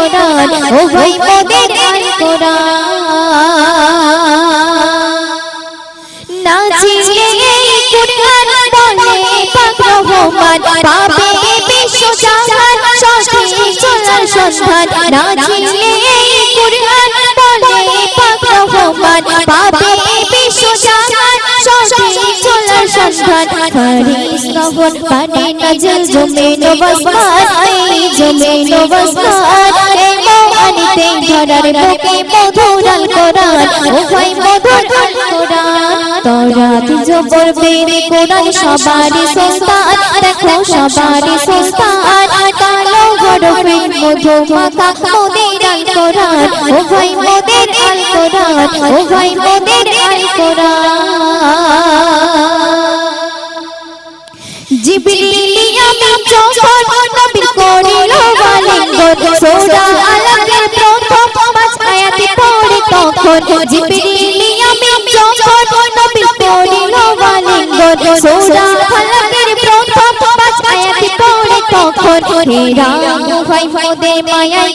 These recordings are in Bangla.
কোরআন ভাই মোদের আল কোরআন এই কুরআন বলে পাক রহমান, পাবে বিশ্ব জাহান, সঠিক চলার সন্ধান। এই কুরআন বলে পাক রহমান, পাবে বিশ্ব জাহান, সঠিক চলার সন্ধান। ফারিস নবন পানে নাজল, জমে নবস্কার জমে নবস্কার মহানিতে ধরার বুকে মধুরাল কোরআন ও ভাই মধুরাল কোরআন তরাত জবর বেরে কোরআন সবারই সস্তান দেখো সবারই সস্তান কালো হরফে মধু মাখা মোদের আল কোরআন ও ভাই মোদের আল কোরআন ও ভাই মোদের আল কোরআন জিবরিলি আমি যখন নবীর করিল বালিঙ্গন সূরা আলাকের প্রথম পাঁচ আয়াতে পড়ে তখন ভাই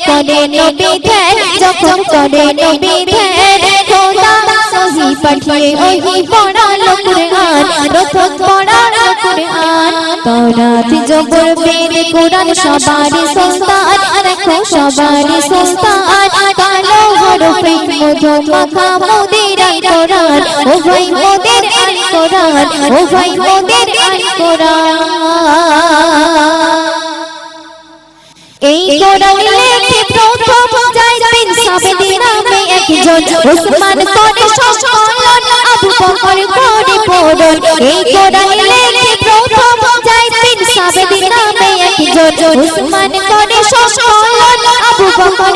করে নবী ধ্যান, যখন করে নবী ধ্যান সহি পাঠিয়ে ওহি পড়ালো কুরআন প্রথম পড়ালো কুরআন জবর বেদ কোরআন সবারই সস্তান দেখো সবারই সস্তান কালো হরফে মাখা মোদের কোরআন ও ভাই মোদের কোরআন ও ভাই মোদের কোরআন এই কোরআন লেখে প্রথম যায় বিন সাবেদি একজন। উসমান করে সংকলন আবু বকর করে পড়ন এই কোরআন লেখে প্রথম যায় বিন সাবেদি একজন। উসমান করে সংকলন আবু বকর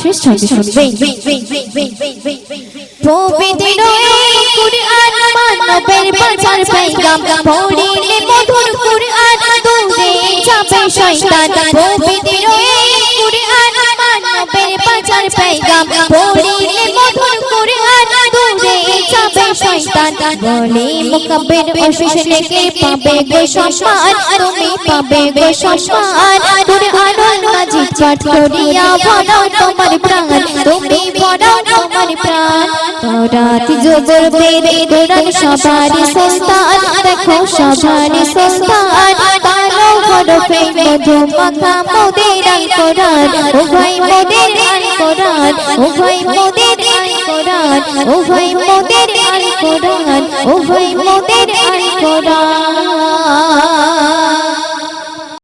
শেষ ছন্দে শুনবে পবিত্র কুরআন মানবের বাঁচার পেগাম পড়িলে মধুর কুরআন দূরে যাবে শয়তান। পবিত্র কুরআন মানবের বাঁচার পেগাম পড়িলে যাবে শয়তান বলে নেকি পাবে গো সম্মান তুমি পাবে গো সম্মান করিয়া তোমার প্রাণ। তুমি তোমার প্রাণ। কোরআন সবারই সস্তান দেখো সবারই সস্তান মধু মাখা মোদের ও ভাই মোদের ও ভাই মোদের কোরআন ও ভাই মোদের আল কোরআন ও ভাই মোদের আল কোরআন